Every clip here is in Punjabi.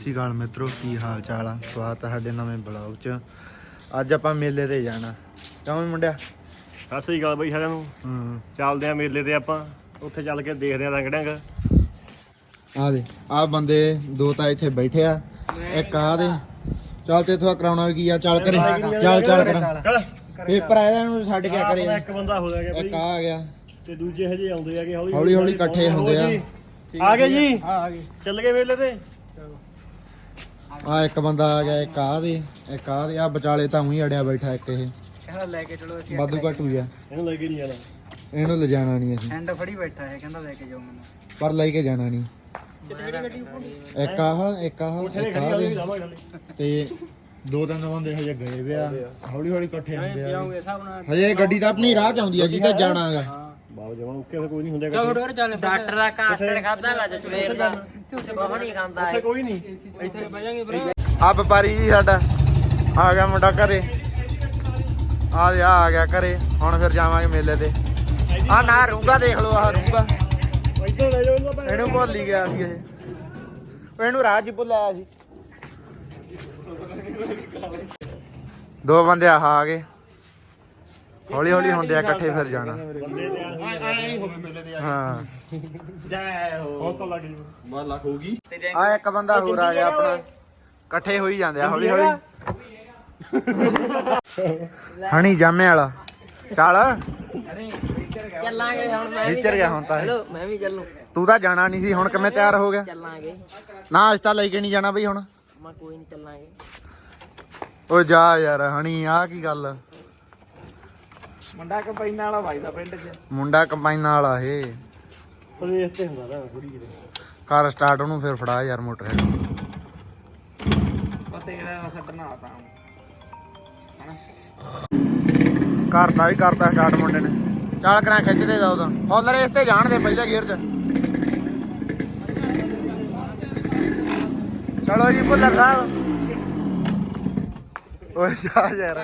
ਸਤਿ ਅਕਾਲ ਮਿੱਤਰੋ ਕੀ ਹਾਲ ਚਾਲ ਆ? ਸਵਾਗਤ ਹੈ ਸਾਡੇ ਨਵੇਂ ਬਲੌਗ 'ਚ। ਅੱਜ ਆਪਾਂ ਮੇਲੇ ਤੇ ਜਾਣਾ। ਕਿਉਂ ਮੁੰਡਿਆ? ਸਤਿ ਸ੍ਰੀ ਅਕਾਲ ਬਈ ਸਾਰਿਆਂ ਨੂੰ। ਹੂੰ। ਚੱਲਦੇ ਆ ਮੇਲੇ ਤੇ ਆਪਾਂ। ਉੱਥੇ ਚੱਲ ਕੇ ਦੇਖਦੇ ਆ ਰੰਗ ਢੰਗ ਆ ਦੇ। ਆ ਬੰਦੇ ਦੋ ਤਾਂ ਇੱਥੇ ਬੈਠੇ ਆ। ਇੱਕ ਆ ਦੇ। ਚੱਲ ਤੇ ਇਥੋਂ ਕਰਾਉਣਾ ਕੀ ਆ? ਚੱਲ ਕਰੇ। ਚੱਲ ਚੱਲ ਕਰ। ਪੇਪਰ ਆਇਆ ਇਹਨੂੰ ਛੱਡ ਕੇ ਕਰੇ। ਇੱਕ ਬੰਦਾ ਹੋ ਗਿਆ ਇੱਕ ਬਈ। ਆ ਆ ਗਿਆ। ਤੇ ਦੂਜੇ ਹਜੇ ਆਉਂਦੇ ਆਗੇ ਹੌਲੀ ਹੌਲੀ ਹੌਲੀ ਇਕੱਠੇ ਹੁੰਦੇ ਆ। ਆ ਗਏ ਜੀ? ਆ ਗਏ। ਚੱਲ ਗਏ ਮੇਲੇ ਤੇ। ਆ ਇੱਕ ਬੰਦਾ ਆ ਗਿਆ ਇੱਕ ਆ ਦੇ ਇੱਕ ਆ ਦੇ ਆ ਵਿਚਾਲੇ ਤਾਂ ਉਹੀ ਅੜਿਆ ਬੈਠਾ ਇੱਕ ਇਹ। ਕਹਿੰਦਾ ਲੈ ਕੇ ਚਲੋ ਅਸੀਂ ਵਾਧੂ ਘਟੂ ਆ ਇਹਨੂੰ ਲੈ ਕੇ ਨਹੀਂ ਜਾਣਾ। ਇਹਨੂੰ ਲਿਜਾਣਾ ਨਹੀਂ ਅਸੀਂ। ਹੈਂਡ ਫੜੀ ਬੈਠਾ ਹੈ ਕਹਿੰਦਾ ਲੈ ਕੇ ਜਾਓ ਮੈਨੂੰ। ਪਰ ਲੈ ਕੇ ਜਾਣਾ ਨਹੀਂ। ਇੱਕ ਆਹ ਇੱਕ ਆਹ ਇੱਕ ਆਹ ਦੇ। ਤੇ ਦੋ ਤਿੰਨ ਬੰਦੇ ਹਜੇ ਗਏ ਵੇ ਆ। ਹੌਲੀ ਹੌਲੀ ਇਕੱਠੇ ਹੁੰਦੇ ਆ। ਹਜੇ ਗੱਡੀ ਤਾਂ ਆਪਣੀ ਰਾਹ ਚ ਆਉਂਦੀ ਆ ਜਿੱਥੇ ਜਾਣਾਗਾ। ਬਾਬ ਜਵਾਂ ਉੱਕੇ ਕੋਈ ਨਹੀਂ ਹੁੰਦਾ ਡਾਕਟਰ ਦਾ ਕਾਸਟਰ ਖਾਦਾ ਵਾ ਜਸਵੇਰ ਦਾ। ਨਹੀਂ ਖਾਂਦਾ ਉੱਥੇ ਕੋਈ ਨਹੀਂ। ਇੱਥੇ ਬਹਿ ਜਾਾਂਗੇ ਬ్రో ਆ ਵਪਾਰੀ ਜੀ ਸਾਡਾ। ਆ ਗਿਆ ਮੁੰਡਾ ਘਰੇ। ਆ ਦੇ ਆ ਗਿਆ ਘਰੇ। ਹੁਣ ਫਿਰ ਜਾਵਾਂਗੇ ਮੇਲੇ ਤੇ। ਆ ਨਾ ਰੂੰਗਾ ਦੇਖ ਲਓ ਆ ਰੂੰਗਾ। ਇੱਧਰ ਲੈ ਜਾਓ ਇਹਨੂੰ ਭੁੱਲ ਹੀ ਗਿਆ ਸੀ ਇਹ। ਉਹ ਇਹਨੂੰ 'ਚ ਹੀ ਭੁੱਲ ਆਇਆ ਸੀ। ਦੋ ਬੰਦੇ ਆ ਆ ਗਏ। ਹੌਲੀ ਹੌਲੀ ਹੁੰਦੇ ਆ ਇਕੱਠੇ ਫਿਰ ਜਾਣਾ। ਬੰਦੇ ਤੇ ਆ ਐ ਹੋਵੇ ਮੇਲੇ ਤੇ ਹਾਂ ਬਹੁਤ ਤਾਂ ਲੱਗ ਜੂ ਬਾਹਰ ਲੱਖ ਹੋਊਗੀ ਆ ਇੱਕ ਬੰਦਾ ਹੋਰ ਆ ਗਿਆ ਆਪਣਾ। ਇਕੱਠੇ ਹੋਈ ਜਾਂਦੇ ਆ ਹੌਲੀ ਹੌਲੀ। ਹਣੀ ਜਾਮੇ ਵਾਲਾ। ਚੱਲ। ਚੱਲਾਂਗੇ ਹੁਣ ਮੈਂ ਵੀ ਟੀਚਰ ਗਿਆ ਹੁਣ ਤਾਂ। ਹੈਲੋ ਮੈਂ ਵੀ ਚੱਲੂ। ਤੂੰ ਤਾਂ ਜਾਣਾ ਨਹੀਂ ਸੀ ਹੁਣ ਕਿਵੇਂ ਤਿਆਰ ਹੋ ਗਿਆ? ਚੱਲਾਂਗੇ। ਨਾ ਅੱਜ ਤਾਂ ਲੈ ਕੇ ਨਹੀਂ ਜਾਣਾ ਬਈ ਹੁਣ। ਮੈਂ ਕੋਈ ਨਹੀਂ ਚੱਲਾਂਗੇ। ਓ ਜਾ ਯਾਰ ਹਣੀ ਆ ਕੀ ਗੱਲ? ਮੁੰਡਾ ਕੰਪਾਈਨਾਂ ਵਾਲਾ ਵੱਜਦਾ ਪਿੰਡ 'ਚ। ਮੁੰਡਾ ਕੰਬਾਈਨਾਂ ਵਾਲਾ ਇਹ। ਪ੍ਰਵੇਸ਼ ਤੇ ਹੁੰਦਾ ਨਾ ਥੋੜੀ ਜਿਹੀ। ਕਾਰ ਸਟਾਰਟ ਉਹਨੂੰ ਫਿਰ ਫੜਾ ਯਾਰ ਮੋਟਰ ਪਤੇ ਜਿਹੜਾ ਛੱਡਣਾ ਤਾਂ। ਘਰ ਦਾ ਵੀ ਕਰਤਾ ਸਟਾਰਟ ਮੁੰਡੇ ਨੇ। ਚੱਲ ਕਰਾਂ ਖਿੱਚਦੇ ਜਾ ਉਹਦਾ ਫੁੱਲ ਰੇਸ ਤੇ ਜਾਣ ਦੇ ਪਹਿਲੇ ਗੇਅਰ 'ਚ। ਚਲੋ ਜੀ ਭੁੱਲਰ ਸਾਹਿਬ। ਓਏ ਜਾ ਯਾਰ।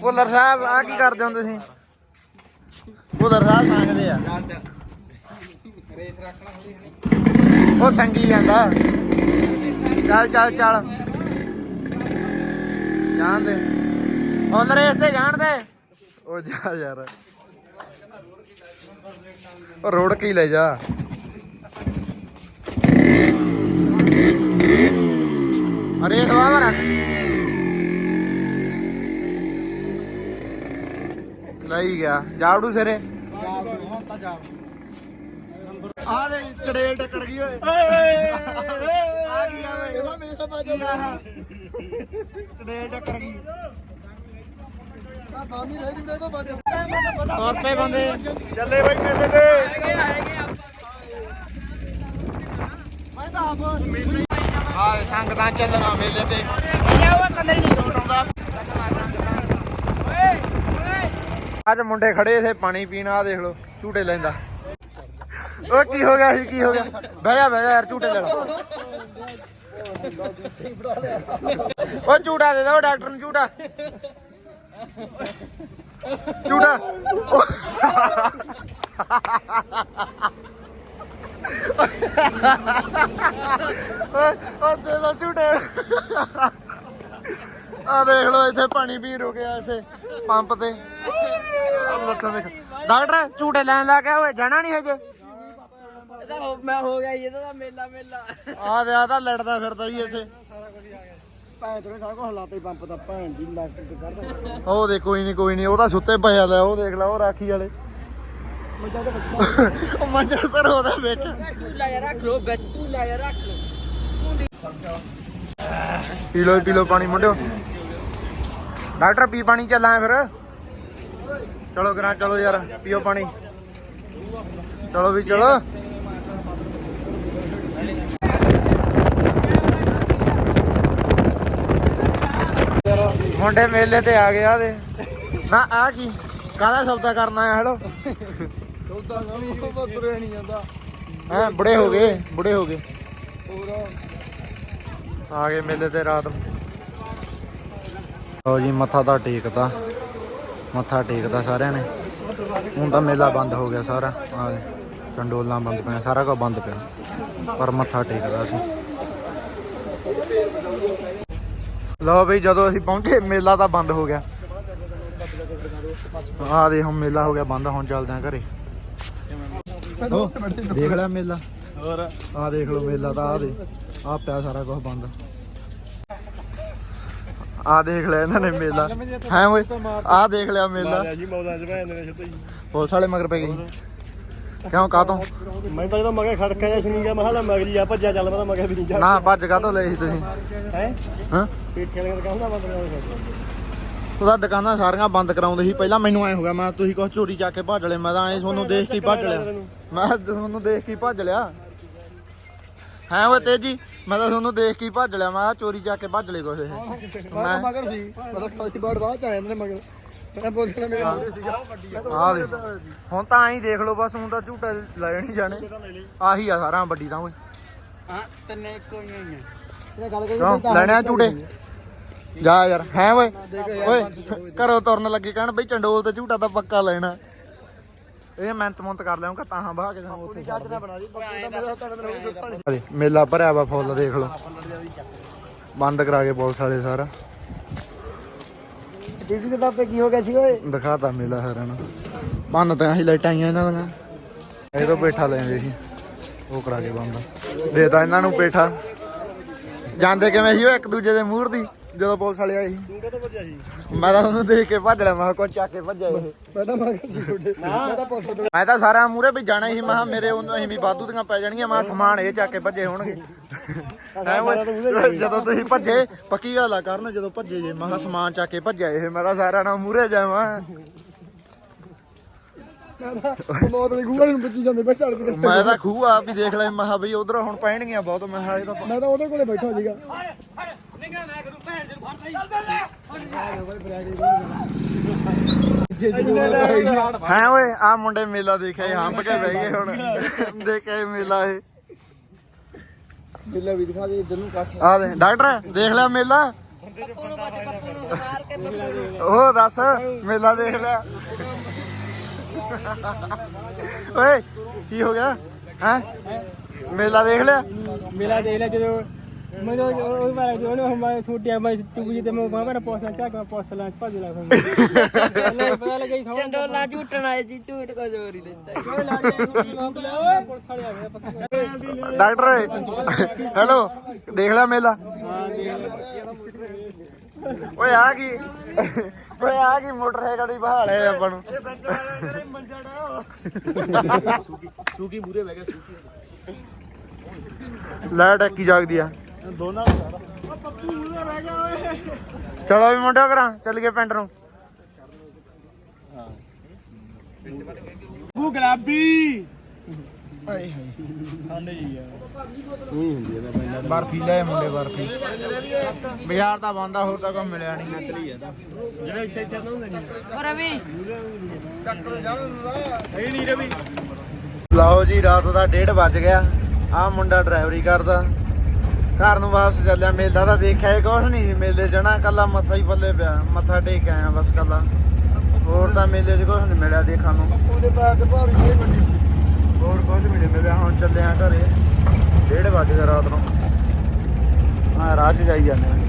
ਭੁੱਲਰ ਸਾਹਿਬ ਆ ਕੀ ਕਰਦੇ ਹੋ ਤੁਸੀਂ? ਭੁੱਲਰ ਸਾਹਿਬ ਸੰਗਦੇ ਆ। ਰੇਸ ਰੱਖਣਾ ਥੋੜੀ ਉਹ ਸੰਗੀ ਜਾਂਦਾ। ਚੱਲ ਚੱਲ ਚੱਲ। ਜਾਣ ਦੇ। ਫੁੱਲ ਰੇਸ ਤੇ ਜਾਣ ਦੇ। ਉਹ ਜਾ ਯਾਰ। ਉਹ ਰੋੜ ਕੇ ਲੈ ਜਾ। ਅਰੇ ਦਵਾ ਰੱਖ। ਲਈ ਗਿਆ। ਜਾਵੜੂ ਸਿਰੇ। ਹੁਣ ਤਾਂ ਜਾ ਆ ਦੇ ਚੜੇਲ ਟੱਕਰ ਗਈ ਓਏ। ਆ ਗਈ ਆ ਵੇ ਇਹਦਾ ਮੇਰੇ ਤੋਂ ਬਾਜੂ ਚੜੇਲ ਟੱਕਰ ਗਈ। ਆ ਬਾਂਦੀ ਰਹਿ ਜਿੰਦੇ ਤੋਂ ਬਾਜੂ ਤੁਰ ਪਏ ਬੰਦੇ। ਚੱਲੇ ਬਈ ਮੇਲੇ ਤੇ ਆ ਸੰਗਤਾਂ ਚੱਲਣਾ ਮੇਲੇ ਤੇ ਪਹਿਲਾਂ ਉਹ ਇਕੱਲੇ ਹੀ ਨਹੀਂ ਲੋਟ ਆਉਂਦਾ ਅੱਜ ਮੁੰਡੇ ਖੜੇ ਇਥੇ ਪਾਣੀ ਪੀਣ ਆ ਦੇਖ ਲਓ ਝੂਟੇ ਲੈਂਦਾ। ਓ ਕੀ ਹੋ ਗਿਆ ਸੀ, ਕੀ ਹੋ ਗਿਆ? ਬਹਿ ਜਾ ਬਹਿ ਜਾ ਯਾਰ, ਝੂਟੇ ਲੈ ਲਾ। ਓ ਝੂਟਾ ਦੇ ਦੋ, ਡਾਕਟਰ ਨੂੰ ਝੂਟਾ। ਝੂਟਾ। ਓਏ ਓ ਦੇ ਦੋ ਝੂਟੇ। ਆ ਦੇਖ ਲਓ, ਇੱਥੇ ਪਾਣੀ ਪੀ ਰੁਕਿਆ ਇੱਥੇ ਪੰਪ ਤੇ। ਆਹ ਦੇਖ। ਡਾਕਟਰ, ਝੂਟੇ ਲੈਣ ਲੱਗ ਗਿਆ, ਓਏ, ਜਾਣਾ ਨਹੀਂ ਹਜੇ। ਇਹਦਾ ਹੋ- ਮੈਂ ਹੋ ਗਿਆ ਜੀ, ਇਹਦਾ ਤਾਂ ਮੇਲਾ ਮੇਲਾ। ਆ ਦੇ ਆ ਤਾਂ ਲੜਦਾ ਫਿਰਦਾ ਜੀ ਇੱਥੇ। ਭੈਣ ਤੇਰੇ ਸਾਰਾ ਕੁਝ ਹਲਾਤੇ ਪੰਪ ਦਾ ਭੈਣ ਦੀ ਲੱਕ ਤੇ ਕਰਦਾ ਉਹ ਦੇ ਕੋਈ ਨਹੀਂ ਕੋਈ ਨਹੀਂ ਉਹ ਤਾਂ ਸੁੱਤੇ ਪਿਆ ਲੈ ਉਹ ਦੇਖ ਲੈ ਉਹ ਰਾਖੀ ਵਾਲੇ। ਮੁੰਡਾ ਤੇ ਉਹ ਮੰਜਰ ਪਰ ਉਹਦਾ ਵਿੱਚ। ਤੂੰ ਲੈ ਜਾ ਰੱਖ ਲੋ ਵਿੱਚ ਤੂੰ ਲੈ ਜਾ ਰੱਖ ਲੋ ਪੀ ਲੋ ਪੀ ਲੋ ਪਾਣੀ ਮੁੰਡਿਓ। ਡਾਕਟਰ ਪੀ ਪਾਣੀ ਚੱਲਾਂ ਫਿਰ। ਚਲੋ ਕਰਾਂ ਚਲੋ ਯਾਰ ਪੀਓ ਪਾਣੀ। ਚਲੋ ਵੀ ਚਲੋ। ਮੁੰਡੇ ਮੇਲੇ ਤੇ ਆ ਗਏ ਆ ਦੇ ਨਾ ਆ ਕੀ? ਕਾਹਦਾ ਸੌਦਾ ਕਰਨਾ ਆ ਹੈਲੋ? ਸੌਦਾ ਉਹ ਤੁਰਿਆ ਨਹੀਂ ਜਾਂਦਾ। ਹੈ ਬੁੜੇ ਹੋ ਗਏ ਬੁੜੇ ਹੋ ਗਏ। ਆ ਗਏ ਮੇਲੇ ਤੇ ਰਾਤ ਨੂੰ। ਲਓ ਜੀ ਮੱਥਾ ਤਾਂ ਟੇਕਦਾ ਮੱਥਾ ਟੇਕਦਾ ਸਾਰਿਆਂ ਨੇ। ਹੁਣ ਤਾਂ ਮੇਲਾ ਬੰਦ ਹੋ ਗਿਆ ਸਾਰਾ। ਆ ਚੰਡੋਲਾਂ ਬੰਦ ਪਿਆ ਸਾਰਾ ਕੁਝ ਬੰਦ ਪਿਆ। ਪਰ ਮੱਥਾ ਟੇਕਦਾ ਸੀ ਲਓ ਬਈ ਜਦੋਂ ਅਸੀਂ ਪਹੁੰਚੇ ਮੇਲਾ ਤਾਂ ਬੰਦ ਹੋ ਗਿਆ। ਆ ਦੇ ਹੁਣ ਮੇਲਾ ਹੋ ਗਿਆ ਬੰਦ ਹੁਣ ਚੱਲਦੇ ਆ ਘਰੇ। ਦੇਖ ਲੈ ਮੇਲਾ। ਹੋਰ ਆ ਦੇਖ ਲਓ ਮੇਲਾ ਤਾਂ ਆ ਦੇ। ਆ ਪਿਆ ਸਾਰਾ ਕੁਝ ਬੰਦ। ਆ ਦੇਖ ਲਿਆ ਇਹਨਾਂ ਨੇ ਮੇਲਾ। ਹੈ ਓਏ ਆ ਦੇਖ ਲਿਆ ਮੇਲਾ। ਜੀ ਮੌਦਾਂ ਚ ਭੈਣ ਨੇ ਛੱਤੇ। ਪੁਲਿਸ ਵਾਲੇ ਮਗਰ ਪੈ ਗਏ। ਕਿਉਂ ਕਾ ਤੋਂ? ਮੈਂ ਤਾਂ ਜਦੋਂ ਮਗੇ ਖੜਕਾ ਜਾਂ ਸੁਣੀ ਗਿਆ। ਮਹਾਲਾ ਮਗਰੀ ਆ ਭੱਜਿਆ ਚੱਲ ਮੈਂ ਤਾਂ ਮਗੇ ਵੀ ਨਹੀਂ ਜਾ ਨਾ ਭੱਜ ਕਾ ਤੋਂ ਸੀ ਤੁਸੀਂ? ਹੈ? ਹਾਂ? ਪੇਟੀਆਂ ਲਗਾ ਕਹਿੰਦਾ ਬੰਦ ਉਹਦਾ ਦੁਕਾਨਾਂ ਸਾਰੀਆਂ ਬੰਦ ਕਰਾਉਂਦੇ ਸੀ। ਪਹਿਲਾਂ ਮੈਨੂੰ ਐ ਹੋ ਗਿਆ ਮੈਂ ਤੁਸੀਂ ਕੁਝ ਚੋਰੀ ਚੱਕ ਕੇ ਭੱਜ ਲਏ ਮੈਂ ਤਾਂ ਐ ਤੁਹਾਨੂੰ ਦੇਖ ਕੇ ਭੱਜ ਲਿਆ। ਮੈਂ ਤੁਹਾਨੂੰ ਦੇਖ ਕੇ ਭੱਜ ਲਿਆ। ਹੈ ਓਏ ਤੇਜੀ ਮੈਂ ਤਾਂ ਤੁਹਾਨੂੰ ਦੇਖ ਕੇ ਭੱਜ ਲਿਆ ਮੈਂ ਚੋਰੀ ਚੱਕ ਕੇ ਭੱਜ ਲਏ ਇਹ। ਮੈਂ ਮਗਰ ਸੀ। ਮਤਲਬ ਫਸਟ ਬਾੜ ਬਾਅਦ ਚ ਆ ਜਾਂਦੇ ਨੇ ਮਗਰ। ਮੈਂ ਬੋਲਦਾ ਮੇਰੇ ਮੂਹਰੇ ਸੀਗਾ ਆ ਦੇ ਹੁਣ ਤਾਂ ਐਂ ਦੇਖ ਲਓ ਬਸ ਹੁਣ ਤਾਂ ਝੂਟੇ ਲੈ ਨਹੀਂ ਜਾਣੇ। ਆਹੀ ਆ ਸਾਰਾ ਵੱਡੀ ਤਾਂ ਓਏ। ਹਾਂ ਤੰਨੇ ਕੋਈ ਨਹੀਂ ਹੈ ਇਹ ਗੱਲ ਕਰੀ ਕਿਉਂ? ਲੈਣੇ ਆ ਝੂਟੇ? ਜਾ ਯਾਰ ਹੈ ਓਏ? ਓਏ ਘਰੋਂ ਤੁਰਨ ਲੱਗੇ ਕਹਿਣ ਬਈ ਚੰਡੋਲ ਤੇ ਝੂਟਾ ਤਾਂ ਪੱਕਾ ਲੈਣਾ। ਇਹ ਮਿਹਨਤ ਮੁੰਤ ਕਰ ਲਿਆਉਂਗਾ ਤਾਂ ਹਾਂ ਬਾਹ ਕੇ ਸਾਨੂੰ ਉੱਥੇ ਛੱਡ ਦੀ ਮੇਲਾ ਭਰਿਆ ਵਾ ਫੁੱਲ ਦੇਖ ਲਓ। ਬੰਦ ਕਰਾ ਕੇ ਪੁਲਿਸ ਵਾਲੇ ਸਾਰਾ। ਡਿਊਟੀ ਦੇ ਬਾਪੇ ਕੀ ਹੋ ਗਿਆ ਸੀ ਓਏ? ਦਿਖਾਤਾ ਮੇਲਾ ਸਾਰਿਆਂ ਨੂੰ। ਬੰਨ ਤਾਂ ਅਸੀਂ ਲਾਈਟਾਂ ਆਈਆਂ ਇਹਨਾਂ ਦੀਆਂ। ਇਹ ਤੋਂ ਬੈਠਾ ਲੈਂਦੇ ਸੀ। ਉਹ ਕਰਾ ਕੇ ਬੰਦ। ਦੇਤਾ ਇਹਨਾਂ ਨੂੰ ਪੇਠਾ। ਜਾਂਦੇ ਕਿਵੇਂ ਸੀ ਉਹ ਇੱਕ ਦੂਜੇ ਦੇ ਮੂਹਰ ਦੀ? ਜਦੋਂ ਪੁਲਿਸ ਵਾਲੇ ਆਏ ਸੀ। ਤੂੰ ਕਦੋਂ ਭੱਜਿਆ ਸੀ? ਮੈਂ ਤਾਂ ਉਹਨੂੰ ਦੇਖ ਕੇ ਭੱਜ ਲਿਆ ਮੈਂ ਕਿਹਾ ਕੋਈ ਚੱਕ ਕੇ ਭੱਜਿਆ ਇਹ। ਮੈਂ ਤਾਂ ਮਗਰ ਸੀ ਤੁਹਾਡੇ ਮੈਂ ਤਾਂ ਮੈਂ ਸਾਰਿਆਂ ਮੂਹਰੇ ਵੀ ਜਾਣਾ ਸੀ ਮੈਂ ਕਿਹਾ ਮੇਰੇ ਉਹਨੂੰ ਅਸੀਂ ਵੀ ਵਾਧੂ ਦੀਆਂ ਪੈ ਜਾਣਗੀਆਂ ਮੈਂ ਕਿਹਾ ਸਮਾਨ ਇਹ ਚੱਕ ਕੇ ਭੱਜੇ ਹੋਣਗੇ। ਹੈਂ ਓਏ? ਜਦੋਂ ਤੁਸੀਂ ਭੱਜੇ ਪੱਕੀ ਗੱਲ ਆ ਕਰਨ ਜਦੋਂ ਭੱਜੇ ਜੇ ਮੈਂ ਕਿਹਾ ਸਮਾਨ ਚੱਕ ਕੇ ਭੱਜਿਆ ਇਹ ਮੈਂ ਤਾਂ ਸਾਰਿਆਂ ਨਾਲ ਮੂਹਰੇ ਜਾਵਾਂ। ਮੈਂ ਤਾਂ ਮੌਤ ਦੀ ਗੂਗਲ ਨੂੰ ਬੱਜੀ ਜਾਂਦੇ ਬਸ ਝੜ ਕੇ ਮੈਂ ਤਾਂ ਖੂਹ ਆ ਵੀ ਦੇਖ ਲੈ ਮੈਂ ਕਿਹਾ ਬਈ ਉਧਰ ਹੁਣ ਪੈਣਗੀਆਂ ਬਹੁਤ ਮੈਂ ਕਿਹਾ ਇਹ ਤਾਂ ਮੈਂ ਤਾਂ ਉਹਦੇ ਕੋਲੇ ਬੈਠਾ ਸੀਗਾ। ਹੈ ਓਏ ਆ ਮੁੰਡੇ ਮੇਲਾ ਦੇਖਿਆ ਇਹ ਹੰਬ ਕੇ ਬਹਿ ਗਏ ਹੁਣ। ਦੇਖਿਆ ਮੇਲਾ ਇਹ। ਬਿੱਲਾ ਵੀ ਦਿਖਾ ਦੇ ਇੱਧਰ ਨੂੰ ਕੱਠ। ਆ ਦੇ ਡਾਕਟਰ ਦੇਖ ਲਿਆ ਮੇਲਾ। ਪੱਪੂ ਨੂੰ ਬੱਚ ਪੱਪੂ ਨੂੰ ਮਾਰ ਕੇ ਪੱਪੂ ਨੂੰ ਉਹ ਦੱਸ ਮੇਲਾ ਦੇਖ ਲਿਆ ਓਏ ਕੀ ਹੋ ਗਿਆ? ਹੈ? ਮੇਲਾ ਦੇਖ ਲਿਆ? ਮੇਲਾ ਦੇਖ ਲਿਆ ਜਦੋਂ ਮੈਂ ਉਹ ਉਹ ਵਾਲਾ ਜੋ ਨਾ ਮੈਂ ਛੋਟਿਆ ਮੈਂ ਟੁਕ ਜੀ ਤੇ ਮੈਂ ਬਾਹਰ ਪੋਸਲਾ ਚੱਕ ਮੈਂ ਪੋਸਲਾ ਭੱਜ ਲਾ ਫਿਰ ਪਤਾ ਲੱਗਾ ਹੀ ਚੰਡੋਲਾ ਝੂਟਣ ਆਏ ਜੀ ਝੂਟ ਕੋ ਜ਼ੋਰ ਹੀ ਦਿੱਤਾ। ਕੋਈ ਲਾ ਲਿਆ ਓਏ ਪੁਲਿਸ ਵਾਲੇ ਆ ਗਏ ਪਤਾ ਡਾਕਟਰ ਹੈਲੋ ਦੇਖ ਲਿਆ ਮੇਲਾ। ਓਏ ਆ ਕੀ? ਓਏ ਆ ਕੀ ਮੋਟਰਸਾਈਕਲ ਦੀ ਬਹਾਲੇ ਆਪਾਂ ਨੂੰ? ਸੂਕੀ ਮੂਰੇ ਬਹਿ ਗਿਆ ਸੂਕੀ। ਲਾਈਟ ਕੀ ਜਾਗਦੀ ਆ। ਦੋਨਾਂ ਚਲੋ ਵੀ ਮੁੰਡਿਓ ਕਰਾਂ ਚੱਲ ਗਏ ਪਿੰਡ ਨੂੰ। ਬੂ ਗੁਲਾਬੀ। ਬਰਫੀ ਲੈ ਮੁੰਡੇ ਬਰਫੀ। ਬਾਜ਼ਾਰ ਤਾਂ ਬੰਦਾ ਹੋਰ ਤਾਂ ਕੋਈ ਮਿਲਿਆ ਨਹੀਂ ਜਿਹੜੇ ਇੱਥੇ ਇੱਥੇ ਹੁੰਦੇ ਨਹੀਂ ਰਵੀ। ਨਹੀਂ ਰਵੀ। ਲਓ ਜੀ ਰਾਤ ਦਾ 1:30 ਵੱਜ ਗਿਆ। ਆ ਮੁੰਡਾ ਡਰਾਈਵਰੀ ਕਰਦਾ। ਘਰ ਨੂੰ ਵਾਪਸ ਚੱਲਿਆ ਮੇਲਾ ਤਾਂ ਦੇਖਿਆ ਕੁਛ ਨਹੀਂ ਸੀ ਮੇਲੇ ਨਾ ਕੱਲਾ ਮੱਥਾ ਹੀ ਪੱਲੇ ਪਿਆ ਮੱਥਾ ਟੇਕ ਆਇਆ ਬਸ ਕੱਲਾ ਹੋਰ ਤਾਂ ਮੇਲੇ 'ਚ ਕੁਛ ਨਹੀਂ ਮਿਲਿਆ ਦੇਖਣ ਨੂੰ। ਉਹਦੇ ਪੈਰ ਤੇ ਭਾਰੀ ਨਹੀਂ ਵੱਡੀ ਸੀ। ਹੋਰ ਕੁਛ ਵੀ ਨਹੀਂ ਮਿਲਿਆ ਹੁਣ ਚੱਲੇ ਆ ਘਰੇ। 1:30 ਵੱਜ ਗਿਆ ਰਾਤ ਨੂੰ। ਆ ਰਾਹ 'ਚ ਜਾਈ ਜਾਂਦੇ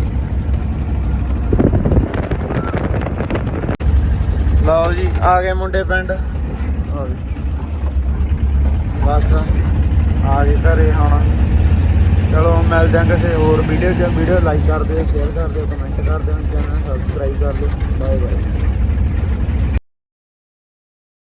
ਲਓ ਜੀ ਆ ਗਏ ਮੁੰਡੇ ਪਿੰਡ। ਬਸ ਆ ਗਏ ਘਰੇ ਹੁਣ। ਚਲੋ ਮਿਲਦੇ ਹਾਂ ਕਿਸੇ ਹੋਰ ਵੀਡੀਓ 'ਚ। ਵੀਡੀਓ ਲਾਈਕ ਕਰ ਦਿਓ ਸ਼ੇਅਰ ਕਰ ਦਿਓ ਕਮੈਂਟ ਕਰ ਦਿਓ, ਚੈਨਲ ਸਬਸਕ੍ਰਾਈਬ ਕਰ ਦਿਓ। Bye bye